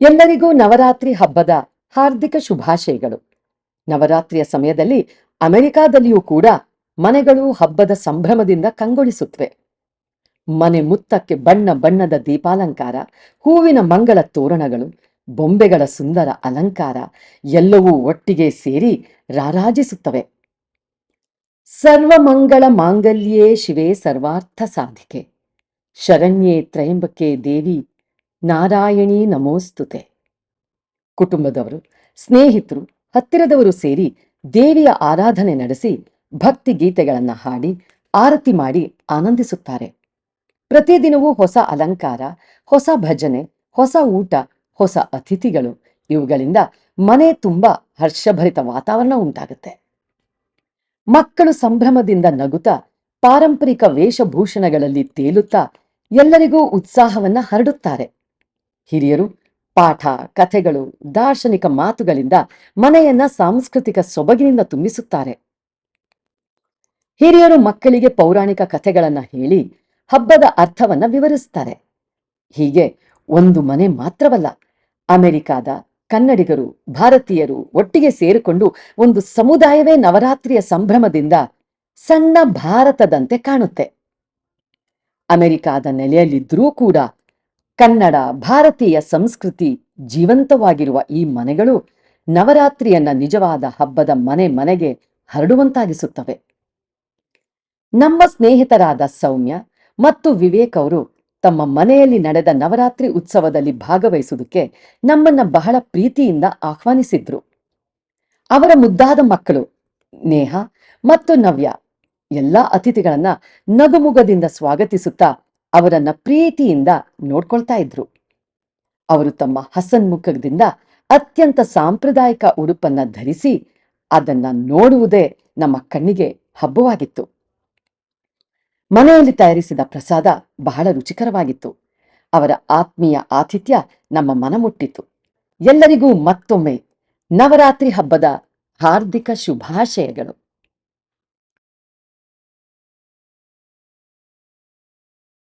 ಎಲ್ಲರಿಗೂ ನವರಾತ್ರಿ ಹಬ್ಬದ ಹಾರ್ದಿಕ ಶುಭಾಶಯಗಳು. ನವರಾತ್ರಿಯ ಸಮಯದಲ್ಲಿ ಅಮೆರಿಕಾದಲ್ಲಿಯೂ ಕೂಡ ಮನೆಗಳು ಹಬ್ಬದ ಸಂಭ್ರಮದಿಂದ ಕಂಗೊಳಿಸುತ್ತವೆ. ಮನೆ ಮುತ್ತಕ್ಕೆ ಬಣ್ಣ ಬಣ್ಣದ ದೀಪಾಲಂಕಾರ, ಹೂವಿನ ಮಂಗಳ ತೋರಣಗಳು, ಬೊಂಬೆಗಳ ಸುಂದರ ಅಲಂಕಾರ ಎಲ್ಲವೂ ಒಟ್ಟಿಗೆ ಸೇರಿ ರಾರಾಜಿಸುತ್ತವೆ. ಸರ್ವಮಂಗಳ ಮಾಂಗಲ್ಯೇ ಶಿವೆ ಸರ್ವಾರ್ಥ ಸಾಧಿಕೆ. ಶರಣ್ಯೇ ತ್ರಯಂಬಕೆ ದೇವಿ ನಾರಾಯಣಿ ನಮೋಸ್ತುತೆ. ಕುಟುಂಬದವರು, ಸ್ನೇಹಿತರು, ಹತ್ತಿರದವರು ಸೇರಿ ದೇವಿಯ ಆರಾಧನೆ ನಡೆಸಿ ಭಕ್ತಿ ಗೀತೆಗಳನ್ನು ಹಾಡಿ ಆರತಿ ಮಾಡಿ ಆನಂದಿಸುತ್ತಾರೆ. ಪ್ರತಿದಿನವೂ ಹೊಸ ಅಲಂಕಾರ, ಹೊಸ ಭಜನೆ, ಹೊಸ ಊಟ, ಹೊಸ ಅತಿಥಿಗಳು ಇವುಗಳಿಂದ ಮನೆ ತುಂಬಾ ಹರ್ಷಭರಿತ ವಾತಾವರಣ ಉಂಟಾಗುತ್ತೆ. ಮಕ್ಕಳು ಸಂಭ್ರಮದಿಂದ ನಗುತ್ತಾ ಪಾರಂಪರಿಕ ವೇಷಭೂಷಣಗಳಲ್ಲಿ ತೇಲುತ್ತಾ ಎಲ್ಲರಿಗೂ ಉತ್ಸಾಹವನ್ನ ಹರಡುತ್ತಾರೆ. ಹಿರಿಯರು, ಪಾಠ, ಕಥೆಗಳು, ದಾರ್ಶನಿಕ ಮಾತುಗಳಿಂದ ಮನೆಯನ್ನ ಸಾಂಸ್ಕೃತಿಕ ಸೊಬಗಿನಿಂದ ತುಂಬಿಸುತ್ತಾರೆ. ಹಿರಿಯರು ಮಕ್ಕಳಿಗೆ ಪೌರಾಣಿಕ ಕಥೆಗಳನ್ನ ಹೇಳಿ ಹಬ್ಬದ ಅರ್ಥವನ್ನ ವಿವರಿಸ್ತಾರೆ. ಹೀಗೆ ಒಂದು ಮನೆ ಮಾತ್ರವಲ್ಲ, ಅಮೆರಿಕಾದ ಕನ್ನಡಿಗರು, ಭಾರತೀಯರು ಒಟ್ಟಿಗೆ ಸೇರಿಕೊಂಡು ಒಂದು ಸಮುದಾಯವೇ ನವರಾತ್ರಿಯ ಸಂಭ್ರಮದಿಂದ ಸಣ್ಣ ಭಾರತದಂತೆ ಕಾಣುತ್ತೆ. ಅಮೆರಿಕಾದ ನೆಲೆಯಲ್ಲಿದ್ದರೂ ಕೂಡ ಕನ್ನಡ ಭಾರತೀಯ ಸಂಸ್ಕೃತಿ ಜೀವಂತವಾಗಿರುವ ಈ ಮನೆಗಳು ನವರಾತ್ರಿಯನ್ನ ನಿಜವಾದ ಹಬ್ಬದ ಮನೆ ಮನೆಗೆ ಹರಡುವಂತಾಗಿಸುತ್ತವೆ. ನಮ್ಮ ಸ್ನೇಹಿತರಾದ ಸೌಮ್ಯ ಮತ್ತು ವಿವೇಕ್ ಅವರು ತಮ್ಮ ಮನೆಯಲ್ಲಿ ನಡೆದ ನವರಾತ್ರಿ ಉತ್ಸವದಲ್ಲಿ ಭಾಗವಹಿಸುವುದಕ್ಕೆ ನಮ್ಮನ್ನ ಬಹಳ ಪ್ರೀತಿಯಿಂದ ಆಹ್ವಾನಿಸಿದ್ರು. ಅವರ ಮುದ್ದಾದ ಮಕ್ಕಳು ನೇಹ ಮತ್ತು ನವ್ಯ ಎಲ್ಲ ಅತಿಥಿಗಳನ್ನ ನಗುಮುಗದಿಂದ ಸ್ವಾಗತಿಸುತ್ತಾ ಅವರನ್ನ ಪ್ರೀತಿಯಿಂದ ನೋಡ್ಕೊಳ್ತಾ ಇದ್ರು. ಅವರು ತಮ್ಮ ಹಸನ್ಮುಖದಿಂದ ಅತ್ಯಂತ ಸಾಂಪ್ರದಾಯಿಕ ಉಡುಪನ್ನ ಧರಿಸಿ ಅದನ್ನ ನೋಡುವುದೇ ನಮ್ಮ ಕಣ್ಣಿಗೆ ಹಬ್ಬವಾಗಿತ್ತು. ಮನೆಯಲ್ಲಿ ತಯಾರಿಸಿದ ಪ್ರಸಾದ ಬಹಳ ರುಚಿಕರವಾಗಿತ್ತು. ಅವರ ಆತ್ಮೀಯ ಆತಿಥ್ಯ ನಮ್ಮ ಮನ ಮುಟ್ಟಿತು ಎಲ್ಲರಿಗೂ ಮತ್ತೊಮ್ಮೆ ನವರಾತ್ರಿ ಹಬ್ಬದ ಹಾರ್ದಿಕ ಶುಭಾಶಯಗಳು.